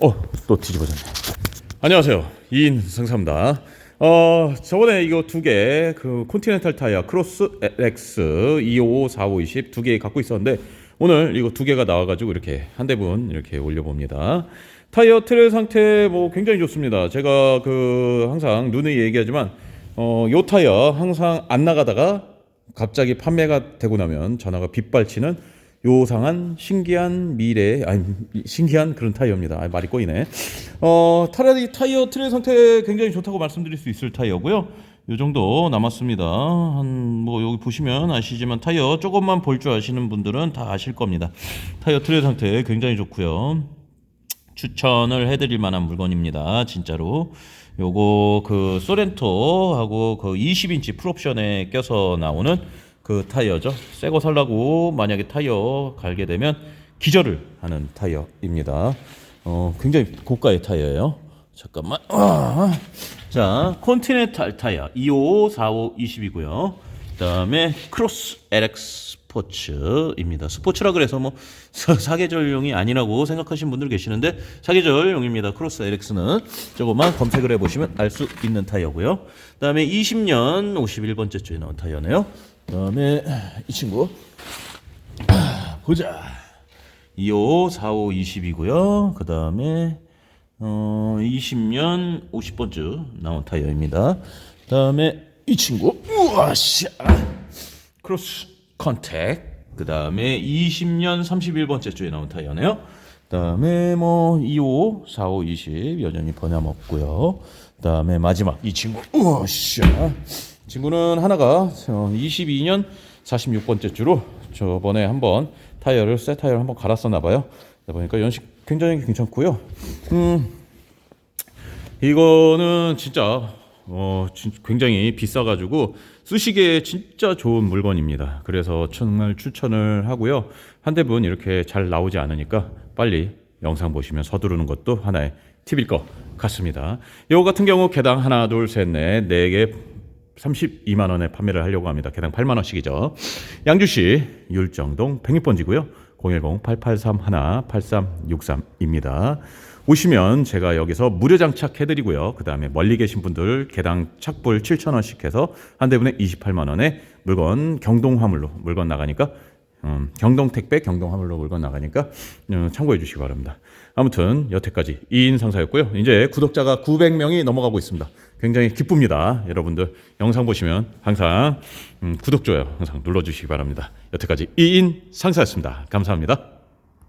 어, 또 뒤집어졌네. 안녕하세요. 이인 상사입니다. 어, 저번에 이거 두 개, 그 콘티넨탈 타이어 크로스 LX 255 4520 두 개 갖고 있었는데 오늘 이거 두 개가 나와가지고 이렇게 한 대분 이렇게 올려봅니다. 타이어 트레 상태 뭐 굉장히 좋습니다. 제가 그 항상 누누이 얘기하지만 어, 요 타이어 항상 안 나가다가 갑자기 판매가 되고 나면 전화가 빗발치는 요상한 신기한 미래 아니 신기한 그런 타이어입니다. 아, 말이 꼬이네. 어 타라디 타이어 트레 상태 굉장히 좋다고 말씀드릴 수 있을 타이어고요. 요 정도 남았습니다. 한 뭐 여기 보시면 아시지만 타이어 조금만 볼 줄 아시는 분들은 다 아실 겁니다. 타이어 트레 상태 굉장히 좋고요. 추천을 해드릴 만한 물건입니다. 진짜로. 요거 그 소렌토하고 그 20인치 풀옵션에 껴서 나오는 그 타이어죠. 새 거 살라고 만약에 타이어 갈게 되면 기절을 하는 타이어입니다. 어, 굉장히 고가의 타이어예요. 잠깐만. 아, 자, 콘티넨탈 타이어 255, 45, 20이고요. 그다음에 크로스 LX 스포츠입니다. 스포츠라 그래서 뭐 사- 사계절용이 아니라고 생각하시는 분들 계시는데 사계절용입니다. 크로스 LX는 조금만 검색을 해보시면 알 수 있는 타이어고요. 그다음에 20년 51번째 주에 나온 타이어네요. 그다음에 이 친구 아, 보자. 25, 45, 20이고요. 그 다음에 어, 20년 50번째 나온 타이어입니다. 그 다음에 이 친구 우와 씨 크로스 컨택 그 다음에 20년 31번째 주에 나온 타이어네요. 그 다음에 뭐 25, 45, 20 여전히 번함없고요. 그 다음에 마지막 이 친구 우와 씨 친구는 하나가 22년 46번째 주로 저번에 한번 타이어를 새 타이어를 한번 갈았었나 봐요. 보니까 연식 굉장히 괜찮고요. 음, 이거는 진짜 어 진- 굉장히 비싸가지고 쓰시기에 진짜 좋은 물건입니다. 그래서 정말 추천을 하고요. 한 대분 이렇게 잘 나오지 않으니까 빨리 영상 보시면 서두르는 것도 하나의 팁일 것 같습니다. 이거 같은 경우 개당 하나, 둘, 셋, 넷, 네 개 32만 원에 판매를 하려고 합니다. 개당 8만 원씩이죠. 양주시 율정동 106번지고요. 010-8831-8363입니다. 오시면 제가 여기서 무료 장착 해드리고요. 그 다음에 멀리 계신 분들 개당 착불 7천 원씩 해서 한 대분에 28만 원에 물건 경동 화물로 물건 나가니까 음, 경동 택배, 경동 화물로 물건 나가니까 음, 참고해 주시기 바랍니다. 아무튼 여태까지 이인 상사였고요. 이제 구독자가 900명이 넘어가고 있습니다. 굉장히 기쁩니다. 여러분들 영상 보시면 항상 음, 구독, 좋아요 항상 눌러주시기 바랍니다. 여태까지 이인 상사였습니다. 감사합니다.